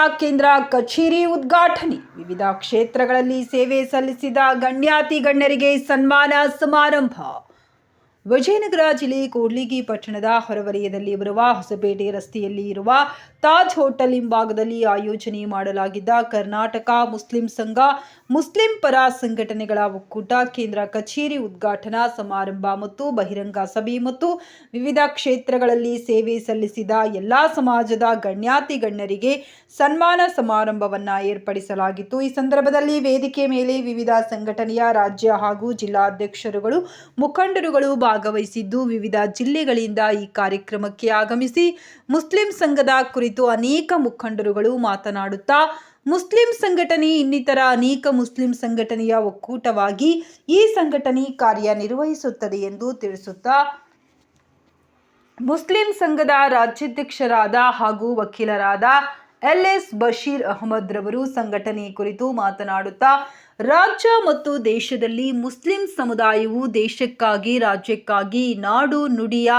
ಜಿಲ್ಲಾ ಕೇಂದ್ರ ಕಚೇರಿ ಉದ್ಘಾಟನೆ. ವಿವಿಧ ಕ್ಷೇತ್ರಗಳಲ್ಲಿ ಸೇವೆ ಸಲ್ಲಿಸಿದ ಗಣ್ಯಾತಿ ಗಣ್ಯರಿಗೆ ಸನ್ಮಾನ ಸಮಾರಂಭ. ವಿಜಯನಗರ ಜಿಲ್ಲೆ ಕೂಡ್ಲಿಗಿ ಪಟ್ಟಣದ ಹೊರವಲಯದಲ್ಲಿ ಬರುವ ಹೊಸಪೇಟೆ ರಸ್ತೆಯಲ್ಲಿ ಇರುವ ತಾಜ್ ಹೋಟೆಲ್ ಹಿಂಭಾಗದಲ್ಲಿ ಆಯೋಜನೆ ಮಾಡಲಾಗಿದ್ದ ಕರ್ನಾಟಕ ಮುಸ್ಲಿಂ ಸಂಘ, ಮುಸ್ಲಿಂ ಪರ ಸಂಘಟನೆಗಳ ಒಕ್ಕೂಟ, ಕೇಂದ್ರ ಕಚೇರಿ ಉದ್ಘಾಟನಾ ಸಮಾರಂಭ ಮತ್ತು ಬಹಿರಂಗ ಸಭೆ ಮತ್ತು ವಿವಿಧ ಕ್ಷೇತ್ರಗಳಲ್ಲಿ ಸೇವೆ ಸಲ್ಲಿಸಿದ ಎಲ್ಲಾ ಸಮಾಜದ ಗಣ್ಯಾತಿ ಗಣ್ಯರಿಗೆ ಸನ್ಮಾನ ಸಮಾರಂಭವನ್ನು ಏರ್ಪಡಿಸಲಾಗಿತ್ತು. ಈ ಸಂದರ್ಭದಲ್ಲಿ ವೇದಿಕೆ ಮೇಲೆ ವಿವಿಧ ಸಂಘಟನೆಯ ರಾಜ್ಯ ಹಾಗೂ ಜಿಲ್ಲಾಧ್ಯಕ್ಷರುಗಳು, ಮುಖಂಡರುಗಳು ಭಾಗವಹಿಸಿದ್ದು, ವಿವಿಧ ಜಿಲ್ಲೆಗಳಿಂದ ಈ ಕಾರ್ಯಕ್ರಮಕ್ಕೆ ಆಗಮಿಸಿ ಮುಸ್ಲಿಂ ಸಂಘದ ಕುರಿತು ಅನೇಕ ಮುಖಂಡರುಗಳು ಮಾತನಾಡುತ್ತಾ, ಮುಸ್ಲಿಂ ಸಂಘಟನೆ ಇನ್ನಿತರ ಅನೇಕ ಮುಸ್ಲಿಂ ಸಂಘಟನೆಯ ಒಕ್ಕೂಟವಾಗಿ ಈ ಸಂಘಟನೆ ಕಾರ್ಯನಿರ್ವಹಿಸುತ್ತದೆ ಎಂದು ತಿಳಿಸುತ್ತಾ, ಮುಸ್ಲಿಂ ಸಂಘದ ರಾಜ್ಯಾಧ್ಯಕ್ಷರಾದ ಹಾಗೂ ವಕೀಲರಾದ ಎಲ್ ಎಸ್ ಬಶೀರ್ ಅಹಮದ್ ರವರು ಸಂಘಟನೆ ಕುರಿತು ಮಾತನಾಡುತ್ತಾ ರಾಜ್ಯ ಮತ್ತು ದೇಶದಲ್ಲಿ ಮುಸ್ಲಿಂ ಸಮುದಾಯವು ದೇಶಕ್ಕಾಗಿ, ರಾಜ್ಯಕ್ಕಾಗಿ, ನಾಡು ನುಡಿಯ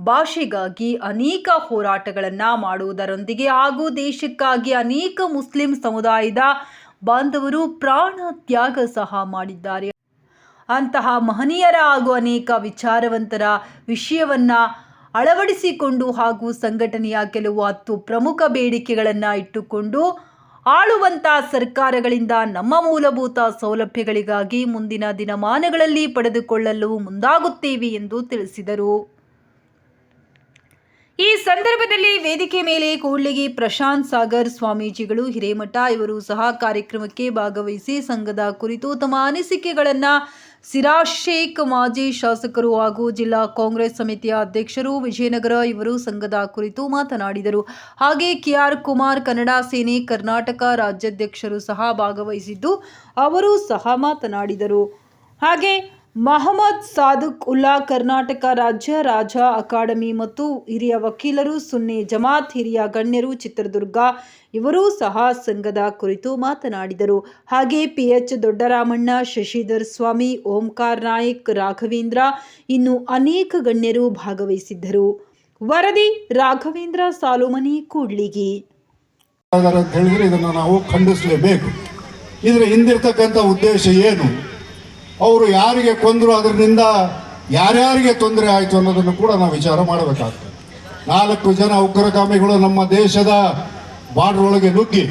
ಭಾಷೆಗಾಗಿ ಅನೇಕ ಹೋರಾಟಗಳನ್ನು ಮಾಡುವುದರೊಂದಿಗೆ ಹಾಗೂ ದೇಶಕ್ಕಾಗಿ ಅನೇಕ ಮುಸ್ಲಿಂ ಸಮುದಾಯದ ಬಾಂಧವರು ಪ್ರಾಣ ತ್ಯಾಗ ಸಹ ಮಾಡಿದ್ದಾರೆ. ಅಂತಹ ಮಹನೀಯರ ಹಾಗೂ ಅನೇಕ ವಿಚಾರವಂತರ ವಿಷಯವನ್ನ ಅಳವಡಿಸಿಕೊಂಡು ಹಾಗೂ ಸಂಘಟನೆಯ ಕೆಲವು ಹತ್ತು ಪ್ರಮುಖ ಬೇಡಿಕೆಗಳನ್ನು ಇಟ್ಟುಕೊಂಡು ಆಳುವಂತ ಸರ್ಕಾರಗಳಿಂದ ನಮ್ಮ ಮೂಲಭೂತ ಸೌಲಭ್ಯಗಳಿಗಾಗಿ ಮುಂದಿನ ದಿನಮಾನಗಳಲ್ಲಿ ಪಡೆದುಕೊಳ್ಳಲು ಮುಂದಾಗುತ್ತೇವೆ ಎಂದು ತಿಳಿಸಿದರು. ಈ ಸಂದರ್ಭದಲ್ಲಿ ವೇದಿಕೆ ಮೇಲೆ ಕೂಡ್ಲಿಗಿ ಪ್ರಶಾಂತ್ ಸಾಗರ್ ಸ್ವಾಮೀಜಿಗಳು, ಹಿರೇಮಠ ಇವರು ಸಹ ಕಾರ್ಯಕ್ರಮಕ್ಕೆ ಭಾಗವಹಿಸಿ ಸಂಘದ ಕುರಿತು ತಮ್ಮ ಅನಿಸಿಕೆಗಳನ್ನು ಸಿರಾಜ್ ಶೇಖ್ ಮಾಜಿ ಶಾಸಕರು ಹಾಗೂ ಜಿಲ್ಲಾ ಕಾಂಗ್ರೆಸ್ ಸಮಿತಿಯ ಅಧ್ಯಕ್ಷರು ವಿಜಯನಗರ ಇವರು ಸಂಘದ ಕುರಿತು ಮಾತನಾಡಿದರು. ಹಾಗೆ ಕೆಆರ್ ಕುಮಾರ್ ಕನ್ನಡ ಸೇನೆ ಕರ್ನಾಟಕ ರಾಜ್ಯಾಧ್ಯಕ್ಷರು ಸಹ ಭಾಗವಹಿಸಿದ್ದು, ಅವರು ಸಹ ಮಾತನಾಡಿದರು. ಹಾಗೆ ಮಹಮ್ಮದ್ ಸಾದುಕ್ ಉಲ್ಲಾ ಕರ್ನಾಟಕ ರಾಜ್ಯ ರಾಜ ಅಕಾಡೆಮಿ ಮತ್ತು ಹಿರಿಯ ವಕೀಲರು, ಸುನ್ನಿ ಜಮಾತ್, ಹಿರಿಯ ಗಣ್ಯರು, ಚಿತ್ರದುರ್ಗ ಇವರೂ ಸಹ ಸಂಘದ ಕುರಿತು ಮಾತನಾಡಿದರು. ಹಾಗೆ ಪಿಎಚ್ ದೊಡ್ಡರಾಮಣ್ಣ, ಶಶಿಧರ್ ಸ್ವಾಮಿ, ಓಂಕಾರ್ ನಾಯಕ್, ರಾಘವೇಂದ್ರ ಇನ್ನು ಅನೇಕ ಗಣ್ಯರು ಭಾಗವಹಿಸಿದ್ದರು. ವರದಿ, ರಾಘವೇಂದ್ರ ಸಾಲುಮನಿ, ಕೂಡ್ಲಿಗಿ. ಇದನ್ನು ನಾವು ಖಂಡಿಸಲೇಬೇಕು. ಇದರ ಹಿಂದಿರ್ತಕ್ಕಂಥ ಉದ್ದೇಶ ಏನು? ಅವರು ಯಾರಿಗೆ ಕೊಂದರು ಅದರಿಂದ ಯಾರ್ಯಾರಿಗೆ ತೊಂದರೆ ಆಯಿತು ಅನ್ನೋದನ್ನು ಕೂಡ ನಾವು ವಿಚಾರ ಮಾಡಬೇಕಾಗ್ತದೆ. ನಾಲ್ಕು ಜನ ಉಗ್ರಗಾಮಿಗಳು ನಮ್ಮ ದೇಶದ ಬಾರ್ಡರ್ ಒಳಗೆ ನುಗ್ಗಿ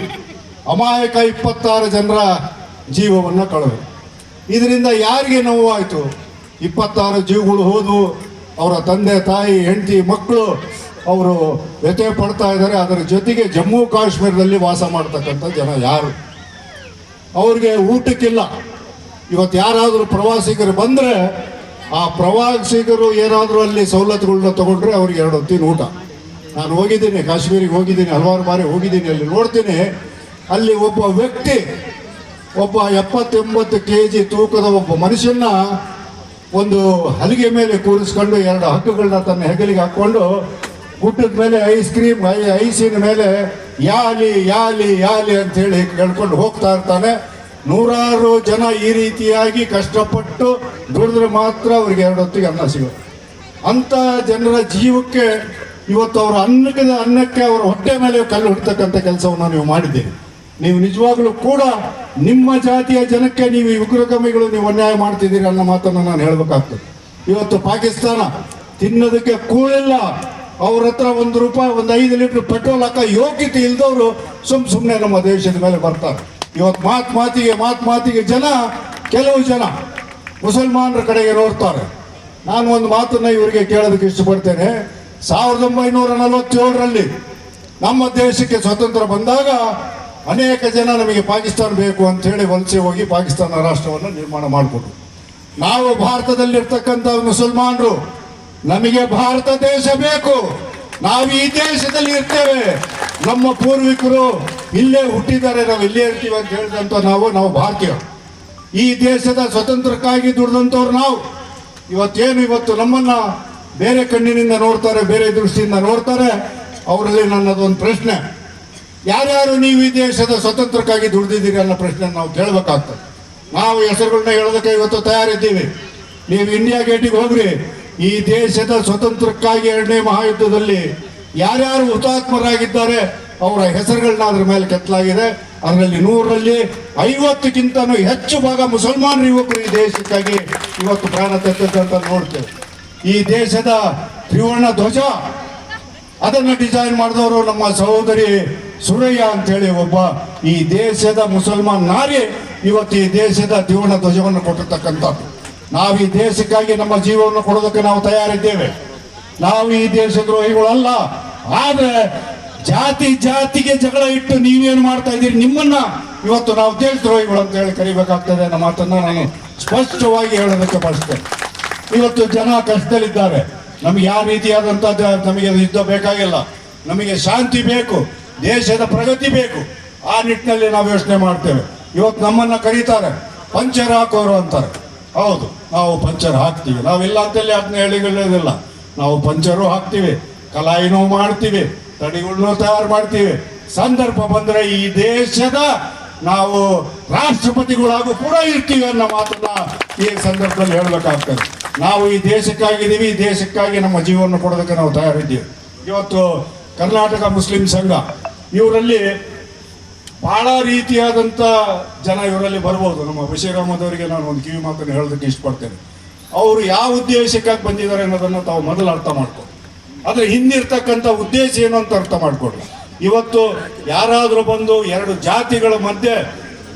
ಅಮಾಯಕ ಇಪ್ಪತ್ತಾರು ಜನರ ಜೀವವನ್ನು ಕಳೆದು ಇದರಿಂದ ಯಾರಿಗೆ ನೋವಾಯಿತು? ಇಪ್ಪತ್ತಾರು ಜೀವಗಳು ಹೋದವು ಅವರ ತಂದೆ, ತಾಯಿ, ಹೆಂಡತಿ, ಮಕ್ಕಳು ಅವರು ವ್ಯಥೆ ಪಡ್ತಾ ಇದ್ದಾರೆ. ಅದರ ಜೊತೆಗೆ ಜಮ್ಮು ಕಾಶ್ಮೀರದಲ್ಲಿ ವಾಸ ಮಾಡ್ತಕ್ಕಂಥ ಜನ ಯಾರು? ಅವ್ರಿಗೆ ಊಟಕ್ಕಿಲ್ಲ. ಇವತ್ತು ಯಾರಾದರೂ ಪ್ರವಾಸಿಗರು ಬಂದರೆ ಆ ಪ್ರವಾಸಿಗರು ಏನಾದರೂ ಅಲ್ಲಿ ಸವಲತ್ತುಗಳನ್ನ ತಗೊಂಡ್ರೆ ಅವ್ರಿಗೆ ಎರಡು ಹೊತ್ತಿನ ಊಟ. ನಾನು ಹೋಗಿದ್ದೀನಿ, ಕಾಶ್ಮೀರಿಗೆ ಹೋಗಿದ್ದೀನಿ, ಹಲವಾರು ಬಾರಿ ಹೋಗಿದ್ದೀನಿ, ಅಲ್ಲಿ ನೋಡ್ತೀನಿ. ಅಲ್ಲಿ ಒಬ್ಬ ವ್ಯಕ್ತಿ, ಒಬ್ಬ ಎಪ್ಪತ್ತೆಂಬತ್ತು ಕೆ ಜಿ ತೂಕದ ಒಬ್ಬ ಮನುಷ್ಯನ ಒಂದು ಹಲಿಗೆ ಮೇಲೆ ಕೂರಿಸ್ಕೊಂಡು ಎರಡು ಹಕ್ಕುಗಳನ್ನ ತನ್ನ ಹೆಗಲಿಗೆ ಹಾಕ್ಕೊಂಡು ಗುಡ್ಡದ ಮೇಲೆ ಐಸ್ ಕ್ರೀಮ್ ಐಸಿನ ಮೇಲೆ ಯಾಲಿ ಯಾಲಿ ಯಾಲಿ ಅಂತ ಹೇಳಿ ಕೇಳ್ಕೊಂಡು ಹೋಗ್ತಾ ಇರ್ತಾನೆ. ನೂರಾರು ಜನ ಈ ರೀತಿಯಾಗಿ ಕಷ್ಟಪಟ್ಟು ದುಡಿದ್ರೆ ಮಾತ್ರ ಅವ್ರಿಗೆ ಎರಡು ಹೊತ್ತಿಗೆ ಅನ್ನ ಸಿಗುತ್ತೆ. ಅಂಥ ಜನರ ಜೀವಕ್ಕೆ ಇವತ್ತು ಅವರ ಅನ್ನಕ್ಕೆ ಅನ್ನಕ್ಕೆ ಅವರ ಹೊಟ್ಟೆ ಮೇಲೆ ಕಲ್ಲು ಹೊಡ್ತಕ್ಕಂಥ ಕೆಲಸವನ್ನು ನೀವು ಮಾಡಿದ್ದೀರಿ. ನೀವು ನಿಜವಾಗ್ಲೂ ಕೂಡ ನಿಮ್ಮ ಜಾತಿಯ ಜನಕ್ಕೆ ನೀವು ಈ ಉಗ್ರಗಾಮಿಗಳು ನೀವು ಅನ್ಯಾಯ ಮಾಡ್ತಿದ್ದೀರಿ ಅನ್ನೋ ಮಾತನ್ನು ನಾನು ಹೇಳಬೇಕಾಗ್ತದೆ. ಇವತ್ತು ಪಾಕಿಸ್ತಾನ ತಿನ್ನೋದಕ್ಕೆ ಕೂಳಿಲ್ಲ ಅವ್ರ ಹತ್ರ ಒಂದು ರೂಪಾಯಿ, ಒಂದು ಐದು ಲೀಟರ್ ಪೆಟ್ರೋಲ್ ಹಾಕೋ ಯೋಗ್ಯತೆ ಇಲ್ದವರು ಸುಮ್ ಸುಮ್ಮನೆ ನಮ್ಮ ದೇಶದ ಮೇಲೆ ಬರ್ತಾರೆ. ಇವತ್ತು ಮಾತು ಮಾತಿಗೆ ಮಾತು ಮಾತಿಗೆ ಜನ, ಕೆಲವು ಜನ ಮುಸಲ್ಮಾನರ ಕಡೆಗೆ ನೋಡ್ತಾರೆ. ನಾನು ಒಂದು ಮಾತನ್ನು ಇವರಿಗೆ ಕೇಳೋದಕ್ಕೆ ಇಷ್ಟಪಡ್ತೇನೆ. ಸಾವಿರದ ಒಂಬೈನೂರ ನಲವತ್ತೇಳರಲ್ಲಿ ನಮ್ಮ ದೇಶಕ್ಕೆ ಸ್ವತಂತ್ರ ಬಂದಾಗ ಅನೇಕ ಜನ ನಮಗೆ ಪಾಕಿಸ್ತಾನ ಬೇಕು ಅಂತ ಹೇಳಿ ವಲಸೆ ಹೋಗಿ ಪಾಕಿಸ್ತಾನ ರಾಷ್ಟ್ರವನ್ನು ನಿರ್ಮಾಣ ಮಾಡಿಕೊಟ್ಟು ನಾವು ಭಾರತದಲ್ಲಿರ್ತಕ್ಕಂಥ ಮುಸಲ್ಮಾನರು, ನಮಗೆ ಭಾರತ ದೇಶ ಬೇಕು. ನಾವು ಈ ದೇಶದಲ್ಲಿ ಇರ್ತೇವೆ. ನಮ್ಮ ಪೂರ್ವಿಕರು ಇಲ್ಲೇ ಹುಟ್ಟಿದ್ದಾರೆ. ನಾವು ಇಲ್ಲೇ ಇರ್ತೀವಿ ಅಂತ ಹೇಳಿದಂತ ನಾವು ನಾವು ಭಾರತೀಯ. ಈ ದೇಶದ ಸ್ವತಂತ್ರಕ್ಕಾಗಿ ದುಡಿದಂಥವ್ರು ನಾವು. ಇವತ್ತೇನು ಇವತ್ತು ನಮ್ಮನ್ನ ಬೇರೆ ಕಣ್ಣಿನಿಂದ ನೋಡ್ತಾರೆ, ಬೇರೆ ದೃಷ್ಟಿಯಿಂದ ನೋಡ್ತಾರೆ. ಅವರಲ್ಲಿ ನನ್ನದೊಂದು ಪ್ರಶ್ನೆ. ಯಾರ್ಯಾರು ನೀವು ಈ ದೇಶದ ಸ್ವತಂತ್ರಕ್ಕಾಗಿ ದುಡಿದಿದ್ದೀರಿ ಅನ್ನೋ ಪ್ರಶ್ನೆ ನಾವು ಕೇಳಬೇಕಾಗ್ತದೆ. ನಾವು ಹೆಸರುಗಳನ್ನ ಹೇಳೋದಕ್ಕೆ ಇವತ್ತು ತಯಾರಿದ್ದೀವಿ. ನೀವು ಇಂಡಿಯಾ ಗೇಟಿಗೆ ಹೋಗ್ರಿ. ಈ ದೇಶದ ಸ್ವತಂತ್ರಕ್ಕಾಗಿ ಎರಡನೇ ಮಹಾಯುದ್ಧದಲ್ಲಿ ಯಾರ್ಯಾರು ಹುತಾತ್ಮರಾಗಿದ್ದಾರೆ, ಅವರ ಹೆಸರುಗಳನ್ನ ಅದ್ರ ಮೇಲೆ ಕೆತ್ತಲಾಗಿದೆ. ಅದರಲ್ಲಿ ನೂರರಲ್ಲಿ ಐವತ್ತಕ್ಕಿಂತನೂ ಹೆಚ್ಚು ಭಾಗ ಮುಸಲ್ಮಾನ್ ಯುವಕರು ಈ ದೇಶಕ್ಕಾಗಿ ಇವತ್ತು ಪ್ರಾಣ ತೆತ್ತಂತ ನೋಡ್ತೇವೆ. ಈ ದೇಶದ ತ್ರಿವರ್ಣ ಧ್ವಜ, ಅದನ್ನು ಡಿಸೈನ್ ಮಾಡಿದವರು ನಮ್ಮ ಸಹೋದರಿ ಸುರಯ್ಯ ಅಂತೇಳಿ ಒಬ್ಬ ಈ ದೇಶದ ಮುಸಲ್ಮಾನ್ ನಾರಿ ಇವತ್ತು ಈ ದೇಶದ ತ್ರಿವರ್ಣ ಧ್ವಜವನ್ನು ಕೊಟ್ಟಿರ್ತಕ್ಕಂಥದ್ದು. ನಾವು ಈ ದೇಶಕ್ಕಾಗಿ ನಮ್ಮ ಜೀವವನ್ನು ಕೊಡೋದಕ್ಕೆ ನಾವು ತಯಾರಿದ್ದೇವೆ. ನಾವು ಈ ದೇಶದ್ರೋಹಿಗಳಲ್ಲ. ಆದ್ರೆ ಜಾತಿ ಜಾತಿಗೆ ಜಗಳ ಇಟ್ಟು ನೀವೇನು ಮಾಡ್ತಾ ಇದ್ದೀರಿ? ನಿಮ್ಮನ್ನ ಇವತ್ತು ನಾವು ದೇಶದ್ರೋಹಿಗಳು ಅಂತ ಹೇಳಿ ಕರಿಬೇಕಾಗ್ತದೆ ನಮ್ಮ ಮಾತನ್ನ ನಾನು ಸ್ಪಷ್ಟವಾಗಿ ಹೇಳೋದಕ್ಕೆ ಬಯಸ್ತೇನೆ. ಇವತ್ತು ಜನ ಕಷ್ಟದಲ್ಲಿದ್ದಾರೆ. ನಮಗೆ ಯಾವ ರೀತಿಯಾದಂಥ ನಮಗೆ ಯುದ್ಧ ಬೇಕಾಗಿಲ್ಲ. ನಮಗೆ ಶಾಂತಿ ಬೇಕು. ದೇಶದ ಪ್ರಗತಿ ಬೇಕು. ಆ ನಿಟ್ಟಿನಲ್ಲಿ ನಾವು ಯೋಚನೆ ಮಾಡ್ತೇವೆ. ಇವತ್ತು ನಮ್ಮನ್ನ ಕರೀತಾರೆ. ಪಂಚರ್ ಹಾಕೋರು ಅಂತಾರೆ. ಹೌದು, ನಾವು ಪಂಚರ್ ಹಾಕ್ತೀವಿ. ನಾವಿಲ್ಲ ಅಂತೇಳಿ ಅದನ್ನ ಹೇಳಿಗಳಿಲ್ಲ ನಾವು ಪಂಚರು ಹಾಕ್ತೀವಿ ಕಲಾಯಿನೂ ಮಾಡ್ತೀವಿ ತಡಿಗಳನ್ನೂ ತಯಾರು ಮಾಡ್ತೀವಿ. ಸಂದರ್ಭ ಬಂದ್ರೆ ಈ ದೇಶದ ನಾವು ರಾಷ್ಟ್ರಪತಿಗಳಾಗೂ ಕೂಡ ಇರ್ತೀವಿ ಅನ್ನೋ ಮಾತನ್ನ ಈ ಸಂದರ್ಭದಲ್ಲಿ ಹೇಳಬೇಕಾಗ್ತದೆ. ನಾವು ಈ ದೇಶಕ್ಕಾಗಿದ್ದೀವಿ, ಈ ದೇಶಕ್ಕಾಗಿ ನಮ್ಮ ಜೀವನ ಕೊಡೋದಕ್ಕೆ ನಾವು ತಯಾರಿದ್ದೀವಿ. ಇವತ್ತು ಕರ್ನಾಟಕ ಮುಸ್ಲಿಂ ಸಂಘ, ಇವರಲ್ಲಿ ಬಹಳ ರೀತಿಯಾದಂಥ ಜನ ಇವರಲ್ಲಿ ಬರ್ಬೋದು. ನಮ್ಮ ಅಹಮದ್ ನಾನು ಒಂದು ಕಿವಿ ಮಾತನ್ನು ಹೇಳೋದಕ್ಕೆ ಇಷ್ಟಪಡ್ತೇನೆ. ಅವರು ಯಾವ ಉದ್ದೇಶಕ್ಕಾಗಿ ಬಂದಿದ್ದಾರೆ ಅನ್ನೋದನ್ನು ತಾವು ಮೊದಲು ಅರ್ಥ ಮಾಡ್ಕೊ ಆದರೆ ಹಿಂದಿರ್ತಕ್ಕಂಥ ಉದ್ದೇಶ ಏನು ಅಂತ ಅರ್ಥ ಮಾಡ್ಕೊಳ್ಳಿ. ಇವತ್ತು ಯಾರಾದರೂ ಬಂದು ಎರಡು ಜಾತಿಗಳ ಮಧ್ಯೆ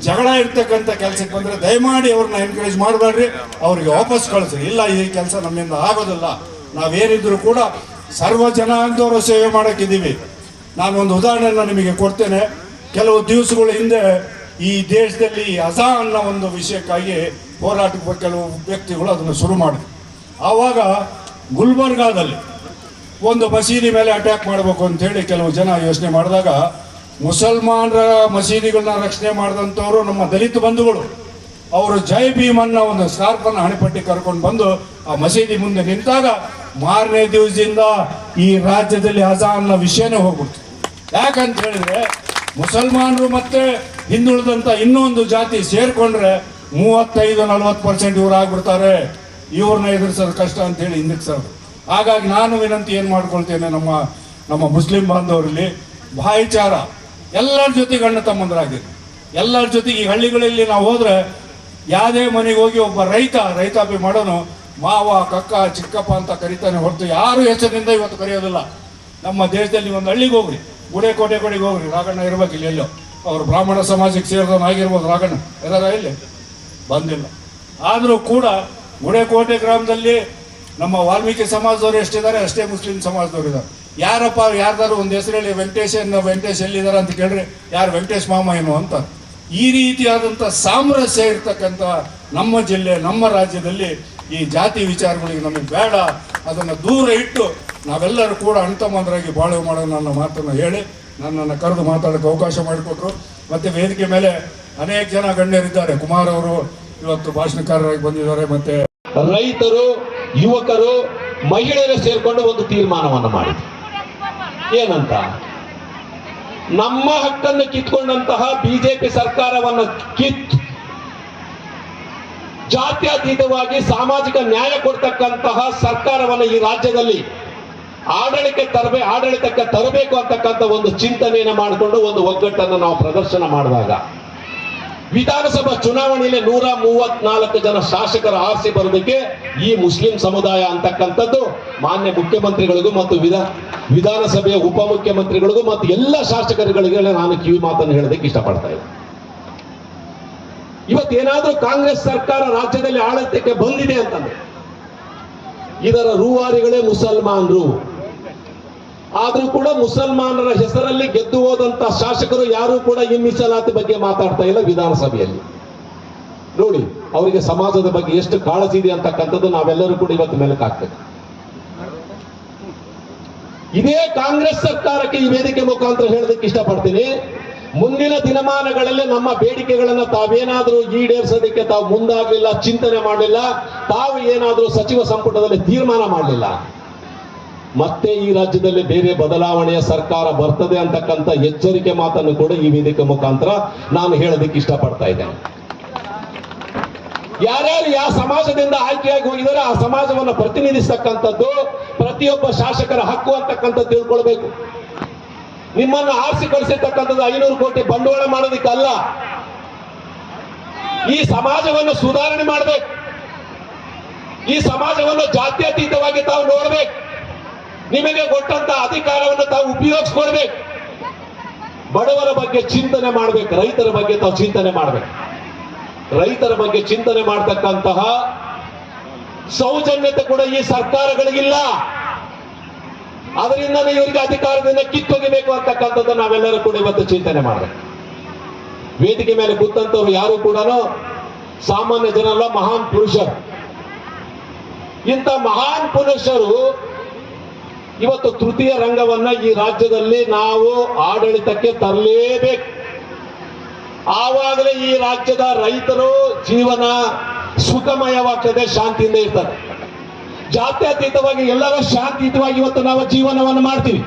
ಜಗಳ ಇರ್ತಕ್ಕಂಥ ಕೆಲಸಕ್ಕೆ ಬಂದರೆ ದಯಮಾಡಿ ಅವ್ರನ್ನ ಎನ್ಕರೇಜ್ ಮಾಡಬೇಡ್ರಿ. ಅವ್ರಿಗೆ ವಾಪಸ್ ಕಳಿಸ್ರಿ. ಇಲ್ಲ, ಈ ಕೆಲಸ ನಮ್ಮಿಂದ ಆಗೋದಿಲ್ಲ. ನಾವೇನಿದ್ರು ಕೂಡ ಸರ್ವ ಜನಾಂಗದವರು ಸೇವೆ ಮಾಡೋಕ್ಕಿದ್ದೀವಿ ನಾನು ಒಂದು ಉದಾಹರಣೆಯನ್ನು ನಿಮಗೆ ಕೊಡ್ತೇನೆ. ಕೆಲವು ದಿವಸಗಳ ಹಿಂದೆ ಈ ದೇಶದಲ್ಲಿ ಅಜಾ ಅನ್ನೋ ಒಂದು ವಿಷಯಕ್ಕಾಗಿ ಹೋರಾಟಕ್ಕೆ ಕೆಲವು ವ್ಯಕ್ತಿಗಳು ಅದನ್ನು ಶುರು ಮಾಡಿದ್ರು. ಆವಾಗ ಗುಲ್ಬರ್ಗಾದಲ್ಲಿ ಒಂದು ಮಸೀದಿ ಮೇಲೆ ಅಟ್ಯಾಕ್ ಮಾಡಬೇಕು ಅಂತೇಳಿ ಕೆಲವು ಜನ ಯೋಚನೆ ಮಾಡಿದಾಗ ಮುಸಲ್ಮಾನರ ಮಸೀದಿಗಳನ್ನ ರಕ್ಷಣೆ ಮಾಡಿದಂಥವರು ನಮ್ಮ ದಲಿತ ಬಂಧುಗಳು, ಅವರು ಜೈ ಭೀಮನ್ನ ಒಂದು ಸ್ಕಾರ್ಪನ್ನು ಹಣೆಪಟ್ಟಿ ಕರ್ಕೊಂಡು ಬಂದು ಆ ಮಸೀದಿ ಮುಂದೆ ನಿಂತಾಗ ಮಾರನೇ ದಿವಸದಿಂದ ಈ ರಾಜ್ಯದಲ್ಲಿ ಅಜಾನ್ನ ವಿಷಯನೇ ಹೋಗ್ಬಿಡ್ತು. ಯಾಕಂತ ಹೇಳಿದ್ರೆ ಮುಸಲ್ಮಾನರು ಮತ್ತೆ ಹಿಂದುಳಿದಂತ ಇನ್ನೊಂದು ಜಾತಿ ಸೇರ್ಕೊಂಡ್ರೆ ಮೂವತ್ತೈದು, ನಲವತ್ತು ಪರ್ಸೆಂಟ್ ಇವ್ರು ಆಗ್ಬಿಡ್ತಾರೆ. ಇವ್ರನ್ನ ಎದುರಿಸೋದು ಕಷ್ಟ ಅಂತ ಹೇಳಿ ಹಿಂದಕ್ಕೆ ಸರ್. ಹಾಗಾಗಿ ನಾನು ವಿನಂತಿ ಏನು ಮಾಡ್ಕೊಳ್ತೇನೆ ನಮ್ಮ ನಮ್ಮ ಮುಸ್ಲಿಂ ಬಾಂಧವರಲ್ಲಿ, ಭಾಯಿಚಾರ ಎಲ್ಲರ ಜೊತೆಗೆ ಅಣ್ಣ ತಮ್ಮಂದರಾಗಿದೆ. ಎಲ್ಲರ ಜೊತೆಗೆ ಈ ಹಳ್ಳಿಗಳಲ್ಲಿ ನಾವು ಹೋದ್ರೆ ಯಾವುದೇ ಮನೆಗೆ ಹೋಗಿ ಒಬ್ಬ ರೈತ ರೈತಾಪಿ ಮಾಡೋನು, ಮಾವ, ಕಕ್ಕ, ಚಿಕ್ಕಪ್ಪ ಅಂತ ಕರಿತಾನೆ ಹೊರತು ಯಾರು ಹೆಸರಿನಿಂದ ಇವತ್ತು ಕರೆಯೋದಿಲ್ಲ. ನಮ್ಮ ದೇಶದಲ್ಲಿ ಒಂದು ಹಳ್ಳಿಗೆ ಹೋಗ್ರಿ. ಗುಡೇಕೋಟೆ ಕಡೆಗೆ ಹೋಗ್ರಿ, ರಾಘಣ್ಣ ಇರ್ಬೇಕು ಇಲ್ಲಿ ಎಲ್ಲೋ. ಅವರು ಬ್ರಾಹ್ಮಣ ಸಮಾಜಕ್ಕೆ ಸೇರಿದವನಾಗಿರ್ಬೋದು ರಾಘಣ್ಣ. ಎಲ್ಲಾರ ಇಲ್ಲಿ? ಬಂದಿಲ್ಲ. ಆದರೂ ಕೂಡ ಗುಡೇಕೋಟೆ ಗ್ರಾಮದಲ್ಲಿ ನಮ್ಮ ವಾಲ್ಮೀಕಿ ಸಮಾಜದವರು ಎಷ್ಟಿದ್ದಾರೆ, ಅಷ್ಟೇ ಮುಸ್ಲಿಂ ಸಮಾಜದವರು ಇದ್ದಾರೆ. ಯಾರಪ್ಪ ಯಾರ್ದಾರು ಒಂದು ಹೆಸರು ಹೇಳಿ, ವೆಂಕಟೇಶ್ ವೆಂಕಟೇಶ್ ಎಲ್ಲಿದ್ದಾರೆ ಅಂತ ಕೇಳ್ರಿ, ಯಾರು ವೆಂಕಟೇಶ್ ಮಾಮ ಏನು ಅಂತ. ಈ ರೀತಿಯಾದಂಥ ಸಾಮರಸ್ಯ ಇರ್ತಕ್ಕಂಥ ನಮ್ಮ ಜಿಲ್ಲೆ, ನಮ್ಮ ರಾಜ್ಯದಲ್ಲಿ ಈ ಜಾತಿ ವಿಚಾರಗಳಿಗೆ ನಮಗೆ ಬೇಡ. ಅದನ್ನು ದೂರ ಇಟ್ಟು ನಾವೆಲ್ಲರೂ ಕೂಡ ಅಣ್ತಮ್ಮಂದರಾಗಿ ಬಾಳು ಮಾಡೋ ನನ್ನ ಮಾತನ್ನು ಹೇಳಿ, ನನ್ನನ್ನು ಕರೆದು ಮಾತಾಡೋಕೆ ಅವಕಾಶ ಮಾಡಿಕೊಟ್ರು. ಮತ್ತು ವೇದಿಕೆ ಮೇಲೆ ಅನೇಕ ಜನ ಗಣ್ಯರಿದ್ದಾರೆ. ಕುಮಾರ್ ಅವರು ಇವತ್ತು ಭಾಷಣಕಾರರಾಗಿ ಬಂದಿದ್ದಾರೆ. ಮತ್ತೆ ರೈತರು, ಯುವಕರು, ಮಹಿಳೆಯರು ಸೇರಿಕೊಂಡು ಒಂದು ತೀರ್ಮಾನವನ್ನು ಮಾಡಿದ್ರು. ಏನಂತ? ನಮ್ಮ ಹಕ್ಕನ್ನು ಕಿತ್ಕೊಂಡಂತಹ ಬಿಜೆಪಿ ಸರ್ಕಾರವನ್ನು ಕಿತ್ತು ಜಾತ್ಯತೀತವಾಗಿ ಸಾಮಾಜಿಕ ನ್ಯಾಯ ಕೊಡ್ತಕ್ಕಂತಹ ಸರ್ಕಾರವನ್ನು ಈ ರಾಜ್ಯದಲ್ಲಿ ಆಡಳಿತಕ್ಕೆ ತರಬೇ, ಆಡಳಿತಕ್ಕೆ ತರಬೇಕು ಅಂತಕ್ಕಂಥ ಒಂದು ಚಿಂತನೆಯನ್ನು ಮಾಡಿಕೊಂಡು ಒಂದು ಒಗ್ಗಟ್ಟನ್ನು ನಾವು ಪ್ರದರ್ಶನ ಮಾಡಿದಾಗ, ವಿಧಾನಸಭಾ ಚುನಾವಣೆಯಲ್ಲಿ ನೂರ ಮೂವತ್ನಾಲ್ಕು ಜನ ಶಾಸಕರ ಆರ್ಸಿ ಬರೋದಕ್ಕೆ ಈ ಮುಸ್ಲಿಂ ಸಮುದಾಯ ಅಂತಕ್ಕಂಥದ್ದು ಮಾನ್ಯ ಮುಖ್ಯಮಂತ್ರಿಗಳಿಗೂ ಮತ್ತು ವಿಧ, ವಿಧಾನಸಭೆಯ ಉಪಮುಖ್ಯಮಂತ್ರಿಗಳಿಗೂ ಮತ್ತು ಎಲ್ಲ ಶಾಸಕರುಗಳಿಗೆ ನಾನು ಕಿವಿ ಮಾತನ್ನು ಹೇಳೋದಕ್ಕೆ ಇಷ್ಟಪಡ್ತಾ ಇದ್ದೀನಿ. ಇವತ್ತೇನಾದ್ರೂ ಕಾಂಗ್ರೆಸ್ ಸರ್ಕಾರ ರಾಜ್ಯದಲ್ಲಿ ಆಡಳಿತಕ್ಕೆ ಬಂದಿದೆ ಅಂತಂದ್ರೆ ಇದರ ರೂವಾರಿಗಳೇ ಮುಸಲ್ಮಾನರು. ಆದ್ರೂ ಕೂಡ ಮುಸಲ್ಮಾನರ ಹೆಸರಲ್ಲಿ ಗೆದ್ದು ಹೋದಂತ ಶಾಸಕರು ಯಾರು ಕೂಡ ಈ ಮೀಸಲಾತಿ ಬಗ್ಗೆ ಮಾತಾಡ್ತಾ ಇಲ್ಲ ವಿಧಾನಸಭೆಯಲ್ಲಿ. ನೋಡಿ, ಅವರಿಗೆ ಸಮಾಜದ ಬಗ್ಗೆ ಎಷ್ಟು ಕಾಳಜಿ ಇದೆ ಅಂತಕ್ಕಂಥದ್ದು ನಾವೆಲ್ಲರೂ ಕೂಡ ಇವತ್ತು ಮೆಲುಕು ಇದೇ ಕಾಂಗ್ರೆಸ್ ಸರ್ಕಾರಕ್ಕೆ ಈ ವೇದಿಕೆ ಮುಖಾಂತರ ಹೇಳೋದಕ್ಕೆ ಇಷ್ಟಪಡ್ತೀನಿ. ಮುಂದಿನ ದಿನಮಾನಗಳಲ್ಲಿ ನಮ್ಮ ಬೇಡಿಕೆಗಳನ್ನು ತಾವೇನಾದರೂ ಈಡೇರಿಸೋದಕ್ಕೆ ತಾವು ಮುಂದಾಗಲಿಲ್ಲ, ಚಿಂತನೆ ಮಾಡಲಿಲ್ಲ, ತಾವು ಏನಾದರೂ ಸಚಿವ ಸಂಪುಟದಲ್ಲಿ ತೀರ್ಮಾನ ಮಾಡಲಿಲ್ಲ. ಮತ್ತೆ ಈ ರಾಜ್ಯದಲ್ಲಿ ಬೇರೆ ಬದಲಾವಣೆಯ ಸರ್ಕಾರ ಬರ್ತದೆ ಅಂತಕ್ಕಂಥ ಎಚ್ಚರಿಕೆ ಮಾತನ್ನು ಕೂಡ ಈ ವೇದಿಕೆ ಮುಖಾಂತರ ನಾನು ಹೇಳೋದಕ್ಕೆ ಇಷ್ಟಪಡ್ತಾ ಇದ್ದೇನೆ. ಯಾರ್ಯಾರು ಯಾವ ಸಮಾಜದಿಂದ ಆಯ್ಕೆಯಾಗಿ ಹೋಗಿದ್ದಾರೆ ಆ ಸಮಾಜವನ್ನು ಪ್ರತಿನಿಧಿಸ್ತಕ್ಕಂಥದ್ದು ಪ್ರತಿಯೊಬ್ಬ ಶಾಸಕರ ಹಕ್ಕು ಅಂತಕ್ಕಂಥದ್ದು ತಿಳ್ಕೊಳ್ಬೇಕು. ನಿಮ್ಮನ್ನು ಆರಿಸಿ ಕಳಿಸಿರ್ತಕ್ಕಂಥದ್ದು ಐನೂರು ಕೋಟಿ ಬಂಡವಾಳ ಮಾಡೋದಕ್ಕಲ್ಲ. ಈ ಸಮಾಜವನ್ನು ಸುಧಾರಣೆ ಮಾಡಬೇಕು. ಈ ಸಮಾಜವನ್ನು ಜಾತ್ಯತೀತವಾಗಿ ತಾವು ನೋಡ್ಬೇಕು. ನಿಮಗೆ ಕೊಟ್ಟಂತ ಅಧಿಕಾರವನ್ನು ತಾವು ಉಪಯೋಗಿಸ್ಕೊಳ್ಬೇಕು. ಬಡವರ ಬಗ್ಗೆ ಚಿಂತನೆ ಮಾಡ್ಬೇಕು. ರೈತರ ಬಗ್ಗೆ ತಾವು ಚಿಂತನೆ ಮಾಡ್ಬೇಕು. ರೈತರ ಬಗ್ಗೆ ಚಿಂತನೆ ಮಾಡ್ತಕ್ಕಂತಹ ಸೌಜನ್ಯತೆ ಕೂಡ ಈ ಸರ್ಕಾರಗಳಿಗಿಲ್ಲ. ಅದರಿಂದ ಇವರಿಗೆ ಅಧಿಕಾರದಿಂದ ಕಿತ್ತೊಗಿಬೇಕು ಅಂತಕ್ಕಂಥದ್ದು ನಾವೆಲ್ಲರೂ ಕೂಡ ಇವತ್ತು ಚಿಂತನೆ ಮಾಡಬೇಕು ವೇದಿಕೆ ಮೇಲೆ ಕೂತಂತವ್ರು ಯಾರು ಕೂಡ ಸಾಮಾನ್ಯ ಜನರಲ್ಲ, ಮಹಾನ್ ಪುರುಷರು. ಇಂಥ ಮಹಾನ್ ಪುರುಷರು ಇವತ್ತು ತೃತೀಯ ರಂಗವನ್ನ ಈ ರಾಜ್ಯದಲ್ಲಿ ನಾವು ಆಡಳಿತಕ್ಕೆ ತರಲೇಬೇಕು. ಆವಾಗಲೇ ಈ ರಾಜ್ಯದ ರೈತರು ಜೀವನ ಸುಖಮಯವಾಗ್ತದೆ, ಶಾಂತಿಯಿಂದ ಇರ್ತಾರೆ. ಜಾತ್ಯತೀತವಾಗಿ ಎಲ್ಲರೂ ಶಾಂತಿಯುತವಾಗಿ ಇವತ್ತು ನಾವು ಜೀವನವನ್ನು ಮಾಡ್ತೀವಿ.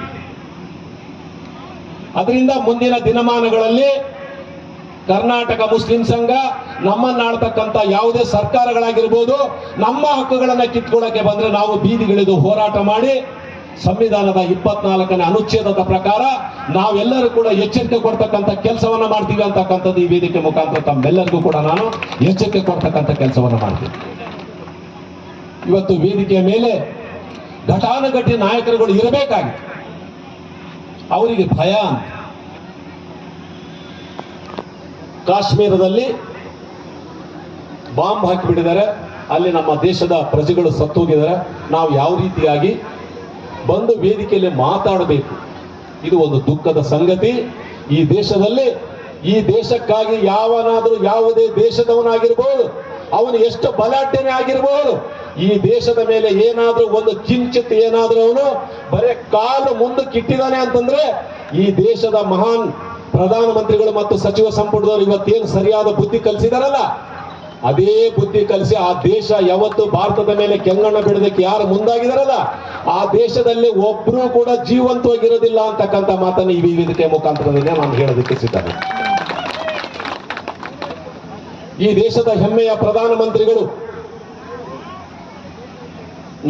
ಅದರಿಂದ ಮುಂದಿನ ದಿನಮಾನಗಳಲ್ಲಿ ಕರ್ನಾಟಕ ಮುಸ್ಲಿಂ ಸಂಘ ನಮ್ಮನ್ನಾಡ್ತಕ್ಕಂಥ ಯಾವುದೇ ಸರ್ಕಾರಗಳಾಗಿರ್ಬೋದು ನಮ್ಮ ಹಕ್ಕುಗಳನ್ನು ಕಿತ್ಕೊಳ್ಳಕ್ಕೆ ಬಂದ್ರೆ ನಾವು ಬೀದಿಗಿಳಿದು ಹೋರಾಟ ಮಾಡಿ ಸಂವಿಧಾನದ ಇಪ್ಪತ್ನಾಲ್ಕನೇ ಅನುಚ್ಛೇದದ ಪ್ರಕಾರ ನಾವೆಲ್ಲರೂ ಕೂಡ ಎಚ್ಚರಿಕೆ ಕೊಡ್ತಕ್ಕಂಥ ಕೆಲಸವನ್ನು ಮಾಡ್ತೀವಿ ಅಂತಕ್ಕಂಥದ್ದು ಈ ವೇದಿಕೆ ಮುಖಾಂತರ ತಮ್ಮೆಲ್ಲರಿಗೂ ಕೂಡ ನಾನು ಎಚ್ಚರಿಕೆ ಕೊಡ್ತಕ್ಕಂಥ ಕೆಲಸವನ್ನು ಮಾಡ್ತೀನಿ. ಇವತ್ತು ವೇದಿಕೆಯ ಮೇಲೆ ಘಟಾನುಘಟಿ ನಾಯಕರುಗಳು ಇರಬೇಕಾಗಿತ್ತು. ಅವರಿಗೆ ಭಯ ಕಾಶ್ಮೀರದಲ್ಲಿ ಬಾಂಬ್ ಹಾಕಿಬಿಟ್ಟಿದ್ದಾರೆ. ಅಲ್ಲಿ ನಮ್ಮ ದೇಶದ ಪ್ರಜೆಗಳು ಸತ್ತೋಗಿದ್ದಾರೆ. ನಾವು ಯಾವ ರೀತಿಯಾಗಿ ಬಂದು ವೇದಿಕೆಯಲ್ಲಿ ಮಾತಾಡಬೇಕು? ಇದು ಒಂದು ದುಃಖದ ಸಂಗತಿ. ಈ ದೇಶದಲ್ಲಿ, ಈ ದೇಶಕ್ಕಾಗಿ ಯಾವನಾದರೂ ಯಾವುದೇ ದೇಶದವನಾಗಿರ್ಬೋದು. ಅವನು ಎಷ್ಟು ಬಲಾಢ್ಯನೇ ಆಗಿರ್ಬೋದು. ಈ ದೇಶದ ಮೇಲೆ ಏನಾದ್ರೂ ಒಂದು ಕಿಂಚಿತ್ ಏನಾದ್ರೂ ಅವನು ಬರೇ ಕಾಲು ಮುಂದಕ್ಕೆ ಇಟ್ಟಿದ್ದಾನೆ ಅಂತಂದ್ರೆ ಈ ದೇಶದ ಮಹಾನ್ ಪ್ರಧಾನಮಂತ್ರಿಗಳು ಮತ್ತು ಸಚಿವ ಸಂಪುಟದವರು ಇವತ್ತೇನು ಸರಿಯಾದ ಬುದ್ಧಿ ಕಲಿಸಿದಾರಲ್ಲ? ಅದೇ ಬುದ್ಧಿ ಕಲಿಸಿ ಆ ದೇಶ ಯಾವತ್ತು ಭಾರತದ ಮೇಲೆ ಕೆಂಗಣ್ಣ ಬಿಡೋದಕ್ಕೆ ಯಾರು ಮುಂದಾಗಿದಾರಲ್ಲ? ಆ ದೇಶದಲ್ಲಿ ಒಬ್ರು ಕೂಡ ಜೀವಂತವಾಗಿರೋದಿಲ್ಲ ಅಂತಕ್ಕಂಥ ಮಾತನ್ನು ಈ ವೇದಿಕೆ ಮುಖಾಂತರದಿಂದ ನಾನು ಹೇಳೋದಕ್ಕೆ ಸಿದ್ಧನೆ. ಈ ದೇಶದ ಹೆಮ್ಮೆಯ ಪ್ರಧಾನಮಂತ್ರಿಗಳು.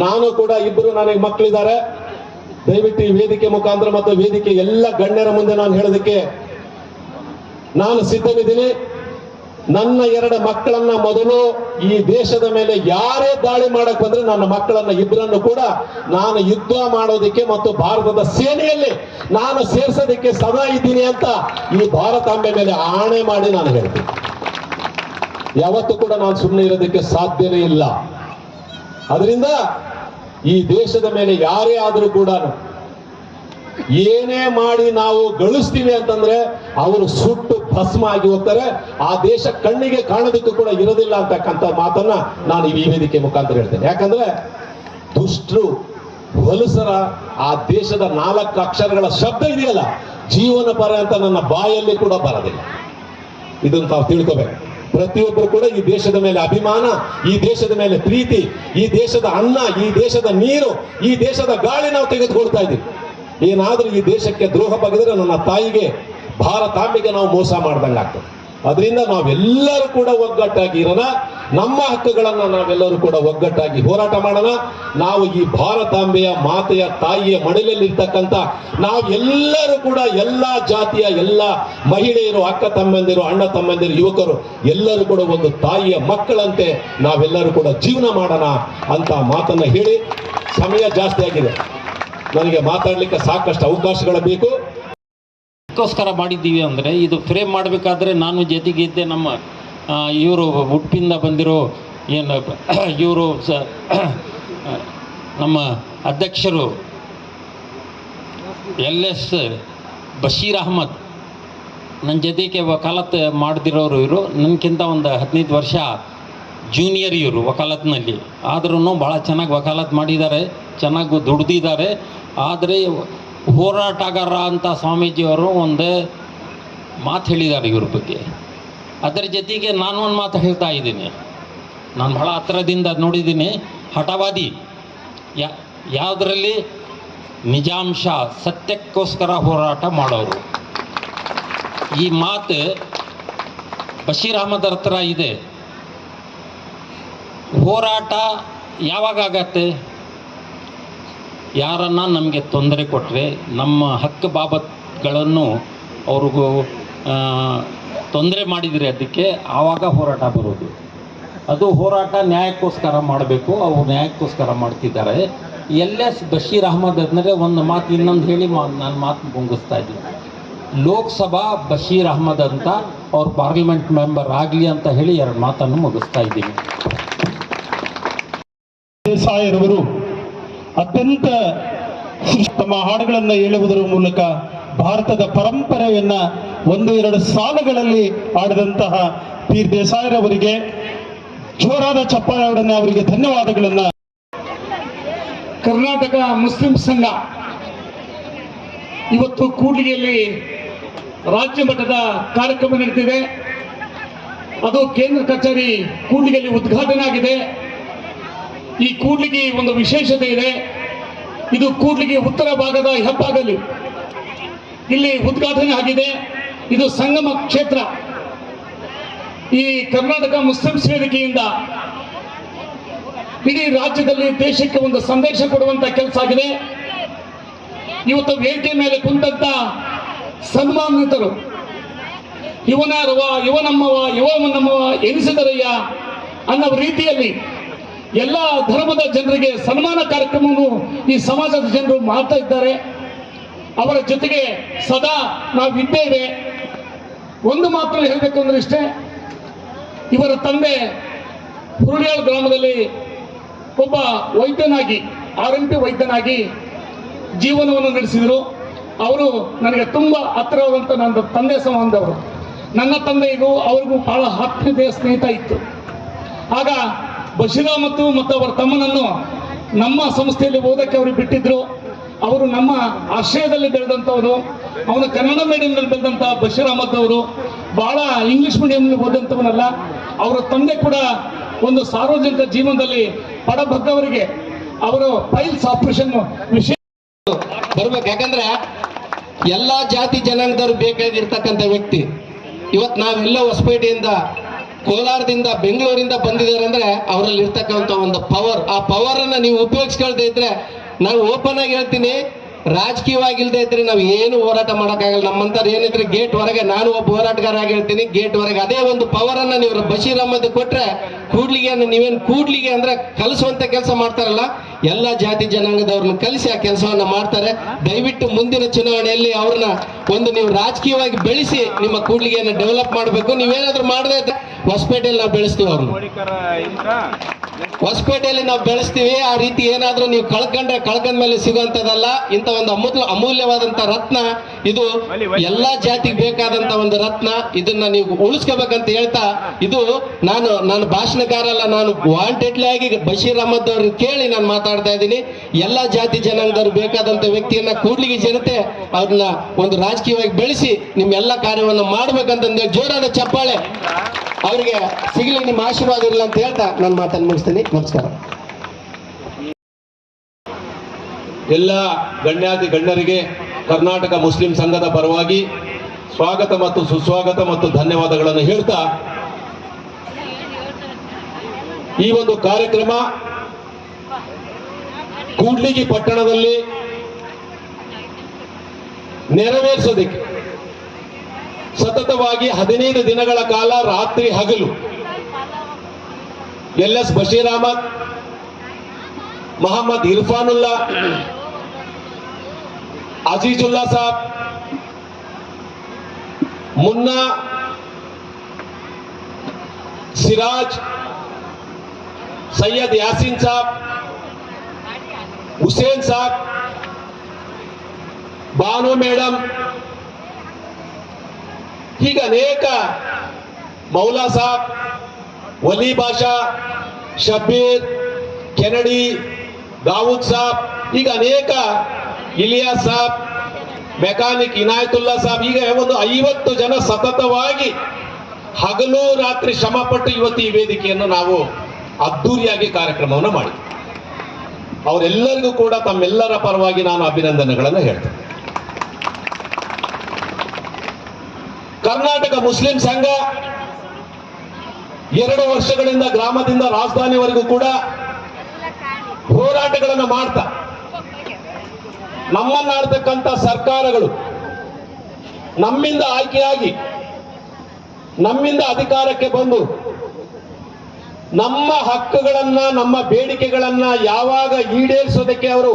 ನಾನು ಕೂಡ ಇಬ್ಬರು ನನಗೆ ಮಕ್ಕಳಿದ್ದಾರೆ ದಯವಿಟ್ಟು ಈ ವೇದಿಕೆ ಮುಖಾಂತರ ಮತ್ತು ವೇದಿಕೆ ಎಲ್ಲ ಗಣ್ಯರ ಮುಂದೆ ನಾನು ಹೇಳೋದಕ್ಕೆ ನಾನು ಸಿದ್ಧನಿದ್ದೀನಿ ನನ್ನ ಎರಡು ಮಕ್ಕಳನ್ನ ಮೊದಲು ಈ ದೇಶದ ಮೇಲೆ ಯಾರೇ ದಾಳಿ ಮಾಡಕ್ ಬಂದ್ರೆ ನನ್ನ ಮಕ್ಕಳನ್ನ ಇಬ್ಬರನ್ನು ಕೂಡ ನಾನು ಯುದ್ಧ ಮಾಡೋದಕ್ಕೆ ಮತ್ತು ಭಾರತದ ಸೇನೆಯಲ್ಲಿ ನಾನು ಸೇರ್ಸೋದಕ್ಕೆ ಸದಾ ಇದ್ದೀನಿ ಅಂತ ಈ ಭಾರತಾಂಬೆ ಮೇಲೆ ಆಣೆ ಮಾಡಿ ನಾನು ಹೇಳ್ತೀನಿ. ಯಾವತ್ತೂ ಕೂಡ ನಾನು ಸುಮ್ಮನೆ ಇರೋದಕ್ಕೆ ಸಾಧ್ಯವೇ ಇಲ್ಲ. ಅದರಿಂದ ಈ ದೇಶದ ಮೇಲೆ ಯಾರೇ ಆದರೂ ಕೂಡ ಏನೇ ಮಾಡಿ ನಾವು ಗಳಿಸ್ತೀವಿ ಅಂತಂದ್ರೆ ಅವರು ಸುಟ್ಟು ಭಸ್ಮ ಆಗಿ ಹೋಗ್ತಾರೆ. ಆ ದೇಶ ಕಣ್ಣಿಗೆ ಕಾಣೋದಕ್ಕೂ ಕೂಡ ಇರೋದಿಲ್ಲ ಅಂತಕ್ಕಂಥ ಮಾತನ್ನ ನಾನು ಈ ವೇದಿಕೆ ಮುಖಾಂತರ ಹೇಳ್ತೇನೆ. ಯಾಕಂದ್ರೆ ದುಷ್ಟರು, ಹೊಲಸರ, ಆ ದೇಶದ ನಾಲ್ಕು ಅಕ್ಷರಗಳ ಶಬ್ದ ಇದೆಯಲ್ಲ, ಜೀವನ ಪರ ಅಂತ ನನ್ನ ಬಾಯಲ್ಲಿ ಕೂಡ ಬರೋದಿಲ್ಲ. ಇದನ್ನು ತಾವು ತಿಳ್ಕೋಬೇಕು. ಪ್ರತಿಯೊಬ್ಬರು ಕೂಡ ಈ ದೇಶದ ಮೇಲೆ ಅಭಿಮಾನ, ಈ ದೇಶದ ಮೇಲೆ ಪ್ರೀತಿ, ಈ ದೇಶದ ಅನ್ನ, ಈ ದೇಶದ ನೀರು, ಈ ದೇಶದ ಗಾಳಿ ನಾವು ತೆಗೆದುಕೊಳ್ತಾ ಇದ್ದೀವಿ. ಏನಾದರೂ ಈ ದೇಶಕ್ಕೆ ದ್ರೋಹ ಬಗೆದ್ರೆ ನನ್ನ ತಾಯಿಗೆ, ಭಾರತಾಂಬೆಗೆ ನಾವು ಮೋಸ ಮಾಡ್ದಂಗೆ ಆಗ್ತದೆ ಅದರಿಂದ ನಾವೆಲ್ಲರೂ ಕೂಡ ಒಗ್ಗಟ್ಟಾಗಿ ಇರೋಣ. ನಮ್ಮ ಹಕ್ಕುಗಳನ್ನ ನಾವೆಲ್ಲರೂ ಕೂಡ ಒಗ್ಗಟ್ಟಾಗಿ ಹೋರಾಟ ಮಾಡೋಣ. ನಾವು ಈ ಭಾರತಾಂಬೆಯ ಮಾತೆಯ ತಾಯಿಯ ಮಡಿಲಲ್ಲಿ ನಾವು ನಾವೆಲ್ಲರೂ ಕೂಡ ಎಲ್ಲ ಜಾತಿಯ ಎಲ್ಲ ಮಹಿಳೆಯರು, ಅಕ್ಕ ತಮ್ಮಂದಿರು, ಅಣ್ಣ ತಮ್ಮಂದಿರು, ಯುವಕರು ಎಲ್ಲರೂ ಕೂಡ ಒಂದು ತಾಯಿಯ ಮಕ್ಕಳಂತೆ ನಾವೆಲ್ಲರೂ ಕೂಡ ಜೀವನ ಮಾಡೋಣ ಅಂತ ಮಾತನ್ನ ಹೇಳಿ ಸಮಯ ಜಾಸ್ತಿ ಆಗಿದೆ. ನನಗೆ ಮಾತಾಡ್ಲಿಕ್ಕೆ ಸಾಕಷ್ಟು ಅವಕಾಶಗಳು ಬೇಕು. ಅದಕ್ಕೋಸ್ಕರ ಮಾಡಿದ್ದೀವಿ ಅಂದರೆ ಇದು ಫ್ರೇಮ್ ಮಾಡಬೇಕಾದ್ರೆ ನಾನು ಜೊತೆಗಿದ್ದೆ ನಮ್ಮ ಇವರು ಉಡುಪಿಂದ ಬಂದಿರೋ ಏನು, ಇವರು ಸ, ನಮ್ಮ ಅಧ್ಯಕ್ಷರು ಎಲ್ ಎಸ್ ಬಶೀರ್ ಅಹಮದ್. ನನ್ನ ಜೊತೆಗೆ ವಕಾಲತ್ ಮಾಡ್ದಿರೋರು ಇವರು. ನನಗಿಂತ ಒಂದು ಹದಿನೈದು ವರ್ಷ ಜೂನಿಯರ್ ಇವರು ವಕಾಲತ್ನಲ್ಲಿ. ಆದ್ರೂ ಭಾಳ ಚೆನ್ನಾಗಿ ವಕಾಲತ್ ಮಾಡಿದ್ದಾರೆ. ಚೆನ್ನಾಗಿ ದುಡ್ದಿದ್ದಾರೆ. ಆದರೆ ಹೋರಾಟಗಾರ ಅಂತ ಸ್ವಾಮೀಜಿಯವರು ಒಂದು ಮಾತು ಹೇಳಿದ್ದಾರೆ ಇವ್ರ ಬಗ್ಗೆ. ಅದರ ಜೊತೆಗೆ ನಾನು ಒಂದು ಮಾತು ಹೇಳ್ತಾ ಇದ್ದೀನಿ. ನಾನು ಬಹಳ ಹತ್ತಿರದಿಂದ ನೋಡಿದ್ದೀನಿ, ಹಠವಾದಿ. ಯಾ, ಯಾವುದರಲ್ಲಿ ನಿಜಾಂಶ, ಸತ್ಯಕ್ಕೋಸ್ಕರ ಹೋರಾಟ ಮಾಡೋರು. ಈ ಮಾತು ಬಶೀರ್ ಅಹಮದ್ ಹತ್ರ ಇದೆ. ಹೋರಾಟ ಯಾವಾಗ ಆಗತ್ತೆ? ಯಾರನ್ನ ನಮಗೆ ತೊಂದರೆ ಕೊಟ್ಟರೆ ನಮ್ಮ ಹಕ್ಕು ಬಾಬತ್ಗಳನ್ನು ಅವ್ರಿಗೂ ತೊಂದರೆ ಮಾಡಿದರೆ ಅದಕ್ಕೆ, ಆವಾಗ ಹೋರಾಟ ಬರೋದು. ಅದು ಹೋರಾಟ ನ್ಯಾಯಕ್ಕೋಸ್ಕರ ಮಾಡಬೇಕು, ಅವರು ನ್ಯಾಯಕ್ಕೋಸ್ಕರ ಮಾಡ್ತಿದ್ದಾರೆ. ಎಲ್ಲ ಬಶೀರ್ ಅಹಮದ್ ಅಂದರೆ ಒಂದು ಮಾತು ಇನ್ನೊಂದು ಹೇಳಿ ಮಾ, ನಾನು ಮಾತು ಮುಂಗಿಸ್ತಾ ಇದ್ದೀನಿ. ಲೋಕಸಭಾ ಬಶೀರ್ ಅಹಮದ್ ಅಂತ ಅವ್ರ ಪಾರ್ಲಿಮೆಂಟ್ ಮೆಂಬರ್ ಆಗಲಿ ಅಂತ ಹೇಳಿ ಎರಡು ಮಾತನ್ನು ಮುಗಿಸ್ತಾ ಇದ್ದೀನಿ. ದೇಸಾಯರವರು ಅತ್ಯಂತ ತಮ್ಮ ಹಾಡುಗಳನ್ನು ಹೇಳುವುದರ ಮೂಲಕ ಭಾರತದ ಪರಂಪರೆಯನ್ನ ಒಂದು ಎರಡು ಸಾಲುಗಳಲ್ಲಿ ಆಡಿದಂತಹ ಪೀರ್ ದೇಸಾಯರವರಿಗೆ ಜೋರಾದ ಚಪ್ಪಾಳೆಯೊಡನೆ ಅವರಿಗೆ ಧನ್ಯವಾದಗಳನ್ನ. ಕರ್ನಾಟಕ ಮುಸ್ಲಿಂ ಸಂಘ ಇವತ್ತು ಕೂಡ್ಲಿಗೆಯಲ್ಲಿ ರಾಜ್ಯ ಮಟ್ಟದ ಕಾರ್ಯಕ್ರಮ ನಡೀತಿದೆ. ಅದು ಕೇಂದ್ರ ಕಚೇರಿ ಕೂಡ್ಲಿಗೆಯಲ್ಲಿ ಉದ್ಘಾಟನೆ ಆಗಿದೆ ಈ ಕೂಡ್ಲಿಗೆ ಒಂದು ವಿಶೇಷತೆ ಇದೆ. ಇದು ಕೂಡ್ಲಿಗೆ ಉತ್ತರ ಭಾಗದ ಹೆಬ್ಬಾಗಲು. ಇಲ್ಲಿ ಉದ್ಘಾಟನೆ ಆಗಿದೆ. ಇದು ಸಂಗಮ ಕ್ಷೇತ್ರ. ಈ ಕರ್ನಾಟಕ ಮುಸ್ಲಿಂ ವೇದಿಕೆಯಿಂದ ಇಡೀ ರಾಜ್ಯದಲ್ಲಿ ದೇಶಕ್ಕೆ ಒಂದು ಸಂದೇಶ ಕೊಡುವಂತ ಕೆಲಸ ಆಗಿದೆ. ಇವತ್ತು ವೇದಿಕೆ ಮೇಲೆ ಕುಂತಂತ ಸನ್ಮಾನಿತರು. ಇವನಾರವ ಇವನಮ್ಮವ ಇವನಮ್ಮವ ಎನಿಸಿದರಯ್ಯ ಅನ್ನೋ ರೀತಿಯಲ್ಲಿ ಎಲ್ಲ ಧರ್ಮದ ಜನರಿಗೆ ಸನ್ಮಾನ ಕಾರ್ಯಕ್ರಮವನ್ನು ಈ ಸಮಾಜದ ಜನರು ಮಾಡ್ತಾ ಇದ್ದಾರೆ. ಅವರ ಜೊತೆಗೆ ಸದಾ ನಾವಿದ್ದೇವೆ ಒಂದು ಮಾತ್ರ ಹೇಳಬೇಕು ಅಂದ್ರೆ ಇಷ್ಟೇ, ಇವರ ತಂದೆ ಹುರುಳಿಯಾಳ್ ಗ್ರಾಮದಲ್ಲಿ ಒಬ್ಬ ವೈದ್ಯನಾಗಿ, ಆರ್ ಎಂ ಪಿ ವೈದ್ಯನಾಗಿ ಜೀವನವನ್ನು ನಡೆಸಿದರು. ಅವರು ನನಗೆ ತುಂಬ ಹತ್ತಿರವಾದಂಥ ನನ್ನ ತಂದೆ ಸಂಬಂಧವರು ನನ್ನ ತಂದೆಗೂ ಅವ್ರಿಗೂ ಬಹಳ ಹತ್ತಿರದ ಸ್ನೇಹಿತ ಇತ್ತು. ಆಗ ಬಶೀರ ಮತ್ತು ಮತ್ತು ಅವರ ತಮ್ಮನನ್ನು ನಮ್ಮ ಸಂಸ್ಥೆಯಲ್ಲಿ ಓದಕ್ಕೆ ಅವರು ಬಿಟ್ಟಿದ್ರು. ಅವರು ನಮ್ಮ ಆಶ್ರಯದಲ್ಲಿ ಬೆಳೆದಂಥವರು, ಅವನು ಕನ್ನಡ ಮೀಡಿಯಂನಲ್ಲಿ ಬೆಳೆದಂಥ ಬಶೀರ್ ಅಹಮದ್ ಅವರು, ಬಹಳ ಇಂಗ್ಲಿಷ್ ಮೀಡಿಯಂನಲ್ಲಿ ಓದಂಥವನಲ್ಲ ಅವರ ತಂದೆ ಕೂಡ ಒಂದು ಸಾರ್ವಜನಿಕ ಜೀವನದಲ್ಲಿ ಪಡಬದ್ದವರಿಗೆ ಅವರು ಫೈಲ್ಸ್ ಆಪರೇಷನ್ ವಿಶೇಷ ಬರ್ಬೇಕು. ಯಾಕಂದ್ರೆ ಎಲ್ಲಾ ಜಾತಿ ಜನಾಂಗದವ್ರು ಬೇಕಾಗಿರ್ತಕ್ಕಂಥ ವ್ಯಕ್ತಿ, ಇವತ್ತು ನಾವೆಲ್ಲ ಹೊಸಪೇಟೆಯಿಂದ ಕೋಲಾರದಿಂದ ಬೆಂಗಳೂರಿಂದ ಬಂದಿದ್ದಾರೆ ಅಂದ್ರೆ ಅವರಲ್ಲಿ ಇರ್ತಕ್ಕಂಥ ಒಂದು ಪವರ್ ಆ ಪವರ್ ಅನ್ನ ನೀವು ಉಪಯೋಗಿಸ್ಕೊಳ್ತಾ ಇದ್ರೆ ನಾನು ಓಪನ್ ಆಗಿ ಹೇಳ್ತೀನಿ ರಾಜಕೀಯವಾಗಿ ಇಲ್ದೇ ಇದ್ರೆ ನಾವು ಏನು ಹೋರಾಟ ಮಾಡೋಕ್ಕಾಗಲ್ಲ. ನಮ್ಮಂಥವ್ರು ಏನಿದ್ರೆ ಗೇಟ್ ಹೊರಗೆ, ನಾನು ಒಬ್ಬ ಹೋರಾಟಗಾರ ಆಗಿ ಹೇಳ್ತೀನಿ ಗೇಟ್ ಹೊರಗೆ. ಅದೇ ಒಂದು ಪವರ್ ಅನ್ನ ನೀವು ಬಶೀರ್ ಅಹಮದ್ ಕೊಟ್ರೆ ಕೂಡ್ಲಿಗೆ ನೀವೇನು ಕೂಡ್ಲಿಗೆ ಅಂದ್ರೆ ಕಲಿಸುವಂತ ಕೆಲಸ ಮಾಡ್ತಾರಲ್ಲ, ಎಲ್ಲ ಜಾತಿ ಜನಾಂಗದವ್ರನ್ನ ಕಲಿಸಿ ಆ ಕೆಲಸವನ್ನ ಮಾಡ್ತಾರೆ. ದಯವಿಟ್ಟು ಮುಂದಿನ ಚುನಾವಣೆಯಲ್ಲಿ ಅವ್ರನ್ನ ಒಂದು ನೀವು ರಾಜಕೀಯವಾಗಿ ಬೆಳೆಸಿ ನಿಮ್ಮ ಕೂಡ್ಲಿಗೆಯನ್ನು ಡೆವಲಪ್ ಮಾಡಬೇಕು. ನೀವೇನಾದ್ರೂ ಮಾಡದೇ ಹೊಸಪೇಟೆಯಲ್ಲಿ ನಾವು ಬೆಳೆಸ್ತೀವಿ ಅವ್ರನ್ನ. ಹೊಸಪೇಟೆಯಲ್ಲಿ ನಾವು ಬೆಳೆಸ್ತೀವಿ ಆ ರೀತಿ ಏನಾದ್ರೂ ನೀವು ಕಳ್ಕೊಂಡ್ರೆ ಕಳ್ಕೊಂಡ ಮೇಲೆ ಸಿಗುವಂತದಲ್ಲ ಇಂಥ ಒಂದು ಅಮೂಲ್ ಅಮೂಲ್ಯವಾದಂತ ರತ್ನ ಇದು ಎಲ್ಲಾ ಜಾತಿಗೆ ಬೇಕಾದಂತ ಒಂದು ರತ್ನ ಇದನ್ನ ನೀವು ಉಳಿಸ್ಕೋಬೇಕಂತ ಹೇಳ್ತಾ ಇದು ನಾನು ನಾನು ಭಾಷಣಕಾರ ಅಲ್ಲ ನಾನು ವಾಂಟೆಡ್ಲಿ ಆಗಿ ಬಶೀರ್ ಅಹಮದ್ ಅವ್ರನ್ನ ಕೇಳಿ ನಾನು ಮಾತಾಡ್ತಾ ಇದ್ದೀನಿ. ಎಲ್ಲಾ ಜಾತಿ ಜನಾಂಗದವ್ರು ಬೇಕಾದಂತ ವ್ಯಕ್ತಿಯನ್ನ ಕೂಡ್ಲಿಗೆ ಜನತೆ ಅವ್ರನ್ನ ಒಂದು ರಾಜಕೀಯವಾಗಿ ಬೆಳೆಸಿ ನಿಮ್ಮೆಲ್ಲ ಕಾರ್ಯವನ್ನು ಮಾಡ್ಬೇಕಂತಂದೇಳಿ ಜೋರಾದ ಚಪ್ಪಾಳೆ. ಅವರಿಗೆ ಸಿಗಲಿ, ನಿಮ್ಮ ಆಶೀರ್ವಾದ ಇರಲಿ ಅಂತ ಹೇಳ್ತಾ ನನ್ನ ಮಾತನ್ನು ಮುಗಿಸ್ತೀನಿ. ನಮಸ್ಕಾರ. ಎಲ್ಲ ಗಣ್ಯಾತಿ ಗಣ್ಯರಿಗೆ ಕರ್ನಾಟಕ ಮುಸ್ಲಿಂ ಸಂಘದ ಪರವಾಗಿ ಸ್ವಾಗತ ಮತ್ತು ಸುಸ್ವಾಗತ ಮತ್ತು ಧನ್ಯವಾದಗಳನ್ನು ಹೇಳ್ತಾ, ಈ ಒಂದು ಕಾರ್ಯಕ್ರಮ ಕೂಡ್ಲಿಗಿ ಪಟ್ಟಣದಲ್ಲಿ ನೆರವೇರಿಸೋದಕ್ಕೆ ಸತತವಾಗಿ ಹದಿನೈದು ದಿನಗಳ ಕಾಲ ರಾತ್ರಿ ಹಗಲು. L S Basheer Ahmed Mohammed Irfanulla, Azizulla Saab, Munna, Siraj, Syed Yaseen Saab, Hussain Saab, Banu madam ಹೀಗೆ ಅನೇಕ ಮೌಲಾ ಸಾಬ್ ವಲಿ ಬಾಷಾ ಶಬೀರ್ ಕೆನಡಿ, ದಾವೂದ್ ಸಾಬ್ ಈಗ ಅನೇಕ ಇಲಿಯಾಸ್ ಸಾಬ್ ಮೆಕಾನಿಕ್ ಇನಾಯತುಲ್ಲಾ ಸಾಬ್ ಈಗ ಒಂದು ಐವತ್ತು ಜನ ಸತತವಾಗಿ ಹಗಲು ರಾತ್ರಿ ಶ್ರಮಪಟ್ಟು ಇವತ್ತು ಈ ವೇದಿಕೆಯನ್ನು ನಾವು ಅದ್ದೂರಿಯಾಗಿ ಕಾರ್ಯಕ್ರಮವನ್ನು ಮಾಡಿದ್ವಿ. ಅವರೆಲ್ಲರಿಗೂ ಕೂಡ ತಮ್ಮೆಲ್ಲರ ಪರವಾಗಿ ನಾನು ಅಭಿನಂದನೆಗಳನ್ನು ಹೇಳ್ತೇನೆ. ಕರ್ನಾಟಕ ಮುಸ್ಲಿಂ ಸಂಘ ಎರಡು ವರ್ಷಗಳಿಂದ ಗ್ರಾಮದಿಂದ ರಾಜಧಾನಿವರೆಗೂ ಕೂಡ ಹೋರಾಟಗಳನ್ನು ಮಾಡ್ತಾ. ನಮ್ಮನ್ನಾಡ್ತಕ್ಕಂಥ ಸರ್ಕಾರಗಳು ನಮ್ಮಿಂದ ಆಯ್ಕೆಯಾಗಿ ನಮ್ಮಿಂದ ಅಧಿಕಾರಕ್ಕೆ ಬಂದು ನಮ್ಮ ಹಕ್ಕುಗಳನ್ನ, ನಮ್ಮ ಬೇಡಿಕೆಗಳನ್ನ ಯಾವಾಗ ಈಡೇರಿಸೋದಕ್ಕೆ ಅವರು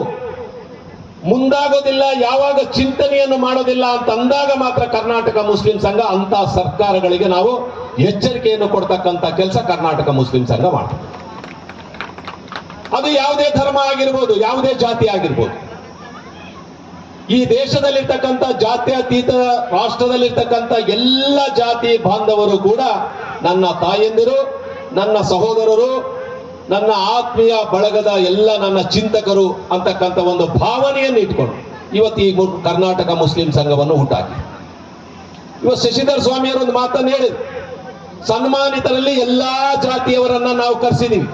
ಮುಂದಾಗೋದಿಲ್ಲ, ಯಾವಾಗ ಚಿಂತನೆಯನ್ನು ಮಾಡೋದಿಲ್ಲ ಅಂತ ಅಂದಾಗ ಮಾತ್ರ ಕರ್ನಾಟಕ ಮುಸ್ಲಿಂ ಸಂಘ ಅಂತ ಸರ್ಕಾರಗಳಿಗೆ ನಾವು ಎಚ್ಚರಿಕೆಯನ್ನು ಕೊಡ್ತಕ್ಕಂಥ ಕೆಲಸ ಕರ್ನಾಟಕ ಮುಸ್ಲಿಂ ಸಂಘ ಮಾಡ್ತದೆ. ಅದು ಯಾವುದೇ ಧರ್ಮ ಆಗಿರ್ಬೋದು, ಯಾವುದೇ ಜಾತಿ ಆಗಿರ್ಬೋದು. ಈ ದೇಶದಲ್ಲಿರ್ತಕ್ಕಂಥ ಜಾತ್ಯತೀತ ರಾಷ್ಟ್ರದಲ್ಲಿರ್ತಕ್ಕಂಥ ಎಲ್ಲ ಜಾತಿ ಬಾಂಧವರು ಕೂಡ ನನ್ನ ತಾಯಂದಿರು, ನನ್ನ ಸಹೋದರರು ನನ್ನ ಆತ್ಮೀಯ ಬಳಗದ ಎಲ್ಲ ನನ್ನ ಚಿಂತಕರು ಅಂತಕ್ಕಂಥ ಒಂದು ಭಾವನೆಯನ್ನು ಇಟ್ಕೊಂಡು ಇವತ್ತು ಈ ಕರ್ನಾಟಕ ಮುಸ್ಲಿಂ ಸಂಘವನ್ನು ಹುಟ್ಟಾಕಿ. ಇವತ್ತು ಶಶಿಧರ ಸ್ವಾಮಿಯವರು ಒಂದು ಮಾತನ್ನು ಹೇಳಿದ್ರು. ಸನ್ಮಾನಿತರಲ್ಲಿ ಎಲ್ಲಾ ಜಾತಿಯವರನ್ನ ನಾವು ಕರೆಸಿದೀವಿ.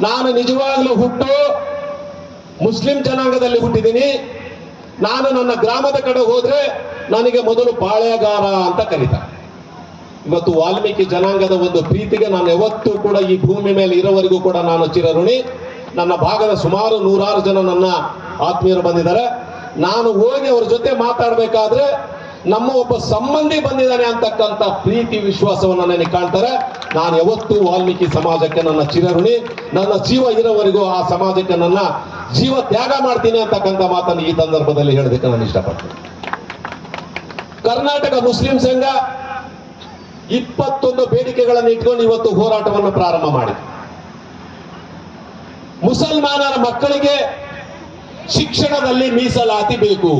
ನಾನು ನಿಜವಾಗ್ಲೂ ಹುಟ್ಟು ಮುಸ್ಲಿಂ ಜನಾಂಗದಲ್ಲಿ ಹುಟ್ಟಿದ್ದೀನಿ. ನಾನು ನನ್ನ ಗ್ರಾಮದ ಕಡೆ ಹೋದ್ರೆ ನನಗೆ ಮೊದಲು ಪಾಳೆಗಾರ ಅಂತ ಕರೀತಾರೆ. ಇವತ್ತು ವಾಲ್ಮೀಕಿ ಜನಾಂಗದ ಒಂದು ಪ್ರೀತಿಗೆ ನಾನು ಯಾವತ್ತೂ ಕೂಡ ಈ ಭೂಮಿ ಮೇಲೆ ಇರೋವರೆಗೂ ಕೂಡ ನಾನು ಚಿರಋಣಿ. ನನ್ನ ಭಾಗದ ಸುಮಾರು ನೂರಾರು ಜನ ನನ್ನ ಆತ್ಮೀಯರು ಬಂದಿದ್ದಾರೆ. ನಾನು ಹೋಗಿ ಅವ್ರ ಜೊತೆ ಮಾತಾಡಬೇಕಾದ್ರೆ ನಮ್ಮ ಒಬ್ಬ ಸಂಬಂಧಿ ಬಂದಿದ್ದಾನೆ ಅಂತಕ್ಕಂಥ ಪ್ರೀತಿ, ವಿಶ್ವಾಸವನ್ನು ನನಗೆ ಕಾಣ್ತಾರೆ. ನಾನು ಯಾವತ್ತೂ ವಾಲ್ಮೀಕಿ ಸಮಾಜಕ್ಕೆ ನನ್ನ ಚಿರಋಣಿ. ನನ್ನ ಜೀವ ಇರೋವರೆಗೂ ಆ ಸಮಾಜಕ್ಕೆ ನನ್ನ ಜೀವ ತ್ಯಾಗ ಮಾಡ್ತೀನಿ ಅಂತಕ್ಕಂಥ ಮಾತನ್ನು ಈ ಸಂದರ್ಭದಲ್ಲಿ ಹೇಳೋದಕ್ಕೆ ನಾನು ಇಷ್ಟಪಡ್ತೀನಿ. ಕರ್ನಾಟಕ ಮುಸ್ಲಿಂ ಸಂಘ ಇಪ್ಪತ್ತೊಂದು ಬೇಡಿಕೆಗಳನ್ನು ಇಟ್ಕೊಂಡು ಇವತ್ತು ಹೋರಾಟವನ್ನು ಪ್ರಾರಂಭ ಮಾಡಿ ಮುಸಲ್ಮಾನರ ಮಕ್ಕಳಿಗೆ ಶಿಕ್ಷಣದಲ್ಲಿ ಮೀಸಲಾತಿ ಬೇಕು.